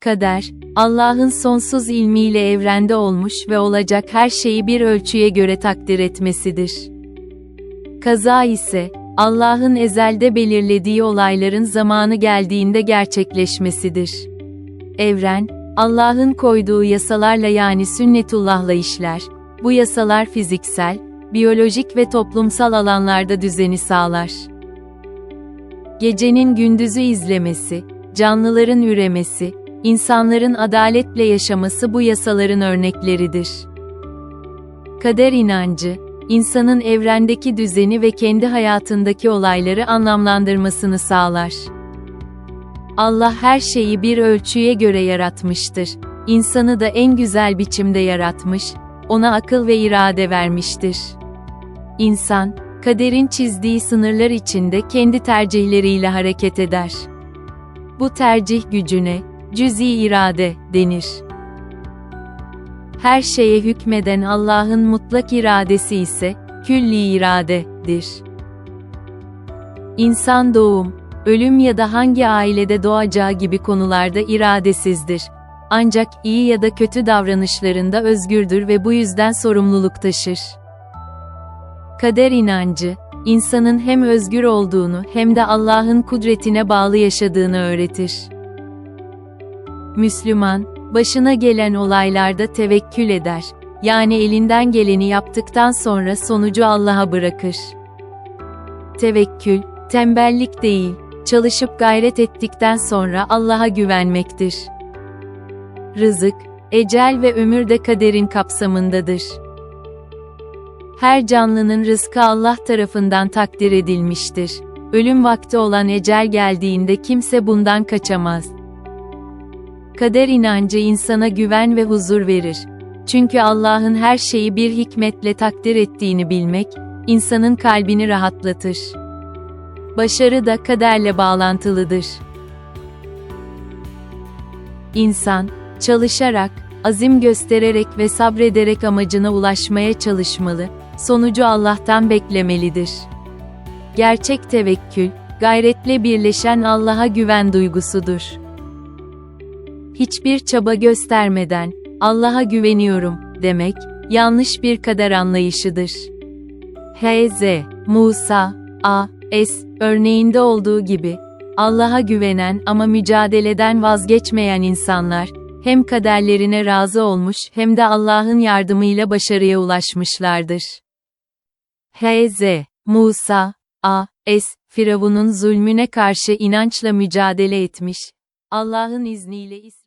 Kader, Allah'ın sonsuz ilmiyle evrende olmuş ve olacak her şeyi bir ölçüye göre takdir etmesidir. Kaza ise, Allah'ın ezelde belirlediği olayların zamanı geldiğinde gerçekleşmesidir. Evren, Allah'ın koyduğu yasalarla yani sünnetullahla işler. Bu yasalar fiziksel, biyolojik ve toplumsal alanlarda düzeni sağlar. Gecenin gündüzü izlemesi, canlıların üremesi, insanların adaletle yaşaması bu yasaların örnekleridir. Kader inancı, insanın evrendeki düzeni ve kendi hayatındaki olayları anlamlandırmasını sağlar. Allah her şeyi bir ölçüye göre yaratmıştır. İnsanı da en güzel biçimde yaratmış, ona akıl ve irade vermiştir. İnsan, kaderin çizdiği sınırlar içinde kendi tercihleriyle hareket eder. Bu tercih gücüne, cüz'i irade, denir. Her şeye hükmeden Allah'ın mutlak iradesi ise, külli iradedir. İnsan doğum, ölüm ya da hangi ailede doğacağı gibi konularda iradesizdir. Ancak iyi ya da kötü davranışlarında özgürdür ve bu yüzden sorumluluk taşır. Kader inancı, insanın hem özgür olduğunu hem de Allah'ın kudretine bağlı yaşadığını öğretir. Müslüman, başına gelen olaylarda tevekkül eder. Yani elinden geleni yaptıktan sonra sonucu Allah'a bırakır. Tevekkül, tembellik değil, çalışıp gayret ettikten sonra Allah'a güvenmektir. Rızık, ecel ve ömür de kaderin kapsamındadır. Her canlının rızkı Allah tarafından takdir edilmiştir. Ölüm vakti olan ecel geldiğinde kimse bundan kaçamaz. Kader inancı insana güven ve huzur verir. Çünkü Allah'ın her şeyi bir hikmetle takdir ettiğini bilmek, insanın kalbini rahatlatır. Başarı da kaderle bağlantılıdır. İnsan, çalışarak, azim göstererek ve sabrederek amacına ulaşmaya çalışmalı, sonucu Allah'tan beklemelidir. Gerçek tevekkül, gayretle birleşen Allah'a güven duygusudur. Hiçbir çaba göstermeden, Allah'a güveniyorum, demek, yanlış bir kader anlayışıdır. H.Z. Musa, A. S. örneğinde olduğu gibi, Allah'a güvenen ama mücadeleden vazgeçmeyen insanlar, hem kaderlerine razı olmuş hem de Allah'ın yardımıyla başarıya ulaşmışlardır. H.Z. Musa, A. S. Firavun'un zulmüne karşı inançla mücadele etmiş, Allah'ın izniyle İsrail